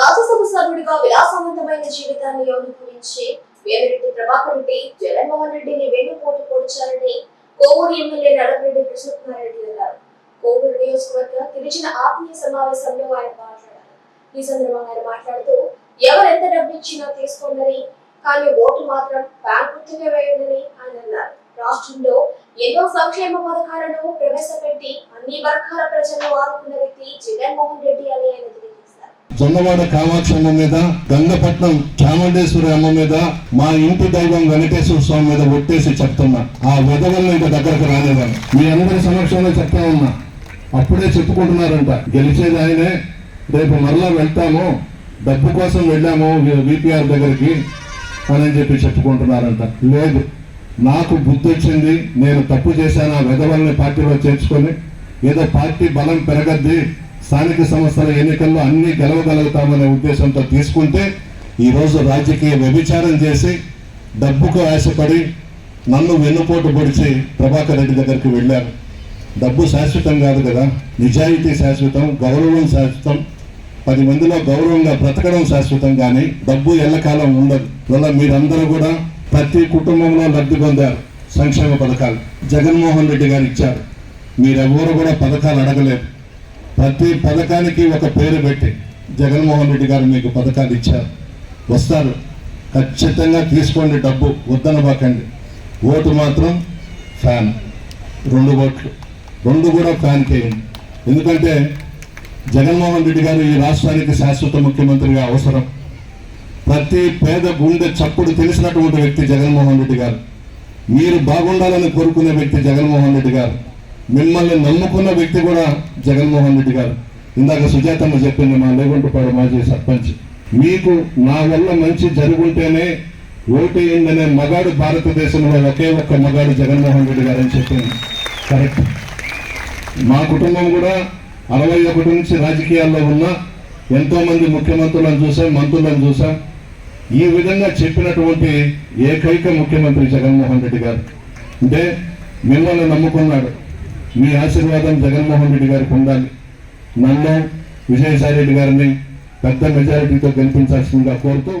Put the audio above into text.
రాజ్యసభ సభ్యుడిగా విలాసవంతమైన జీవితాన్ని అనుభవించి వేమిరెడ్డి ప్రభాకర్ రెడ్డి జగన్మోహన్ రెడ్డిని వెన్నుపోటు పొడిచారని కోవూరు ఎమ్మెల్యే నల్లరెడ్డి కృష్ణకుమారెడ్డి అన్నారు. కోవూరు నియోజకవర్గ గిరిజన ఆత్మీయ సమావేశంలో ఆయన మాట్లాడారు. ఈ సందర్భంగా ఆయన మాట్లాడుతూ ఎవరు ఎంత డబ్బు ఇచ్చినా తీసుకోండి కానీ ఓటు మాత్రం బ్యాంక్ గుర్తుగా వేయండి ఆయన అన్నారు. రాష్ట్రంలో ఎన్నో సంక్షేమ పథకాలను ప్రవేశపెట్టి అన్ని వర్గాల ప్రజలను ఆదుకున్న వ్యక్తి జగన్మోహన్ రెడ్డి అని ఆయన జొన్నవాడ కామాక్షమ్మ మీద గంగపట్నం చాముండేశ్వరి అమ్మ మీద మా ఇంటి దైవం వెంకటేశ్వర స్వామి మీద ఒట్టేసి చెప్తున్నా. ఆ వెదవల్ని ఇంకా దగ్గరకు రాలేదని. మీ అందరి సమక్షంలో చెప్తా ఉన్నా. అప్పుడే చెప్పుకుంటున్నారంట. గెలిచేది ఆయనే. రేపు మరలా వెళ్తాము. డబ్బు కోసం వెళ్ళాము విపిఆర్ దగ్గరికి అని చెప్పి చెప్పుకుంటున్నారంట. లేదు. నాకు బుద్ధి వచ్చింది. నేను తప్పు చేశాను. ఆ విధవల్ని పార్టీలో చేర్చుకొని ఏదో పార్టీ బలం పెరగద్ది. స్థానిక సంస్థల ఎన్నికల్లో అన్ని గెలవగలుగుతామనే ఉద్దేశంతో తీసుకుంటే ఈరోజు రాజకీయ వ్యభిచారం చేసి డబ్బుకు ఆశపడి నన్ను వెన్నుపోటు పొడిచి ప్రభాకర్ రెడ్డి దగ్గరికి వెళ్ళారు. డబ్బు శాశ్వతం కాదు కదా. నిజాయితీ శాశ్వతం గౌరవం శాశ్వతం. పది మందిలో గౌరవంగా బ్రతకడం శాశ్వతం కానీ డబ్బు ఎల్లకాలం ఉండదు. వల్ల మీరందరూ కూడా ప్రతి కుటుంబంలో లబ్ధి పొందారు. సంక్షేమ పథకాలు జగన్మోహన్ రెడ్డి గారు ఇచ్చారు. మీరెవరు కూడా పథకాలు అడగలేదు ప్రతి పథకానికి ఒక పేరు పెట్టి జగన్మోహన్ రెడ్డి గారు మీకు పథకాలు ఇచ్చారు. వస్తారు. ఖచ్చితంగా తీసుకోండి డబ్బు వద్దనబాకండి. ఓటు మాత్రం ఫ్యాన్. రెండు ఓట్లు. రెండు కూడా ఫ్యాన్ చేయండి ఎందుకంటే జగన్మోహన్ రెడ్డి గారు ఈ రాష్ట్రానికి శాశ్వత ముఖ్యమంత్రిగా అవసరం. ప్రతి పేద గుండె చప్పుడు తెలిసినటువంటి వ్యక్తి జగన్మోహన్ రెడ్డి గారు. మీరు బాగుండాలని కోరుకునే వ్యక్తి జగన్మోహన్ రెడ్డి గారు. మిమ్మల్ని నమ్ముకున్న వ్యక్తి కూడా జగన్మోహన్ రెడ్డి గారు. ఇందాక సుజాతమ్మ చెప్పింది మా లేగుంటపాడు మాజీ సర్పంచ్. మీకు నా వల్ల మంచి జరుగుంటేనే ఓటేయందనే మగాడు భారతదేశంలో ఒకే ఒక్క మగాడు జగన్మోహన్ రెడ్డి గారు అని చెప్పింది. కరెక్ట్ మా కుటుంబం కూడా అరవై ఒకటి నుంచి రాజకీయాల్లో ఉన్న ఎంతోమంది ముఖ్యమంత్రులను చూసాం మంత్రులను చూసాం. ఈ విధంగా చెప్పినటువంటి ఏకైక ముఖ్యమంత్రి జగన్మోహన్ రెడ్డి గారు. అంటే మిమ్మల్ని నమ్ముకున్నాడు. మీ ఆశీర్వాదం జగన్మోహన్ రెడ్డి గారికి ఉండాలి నన్ను విజయసాయి రెడ్డి గారిని పెద్ద మెజారిటీతో గెలిపించాల్సిందిగా కోరుతూ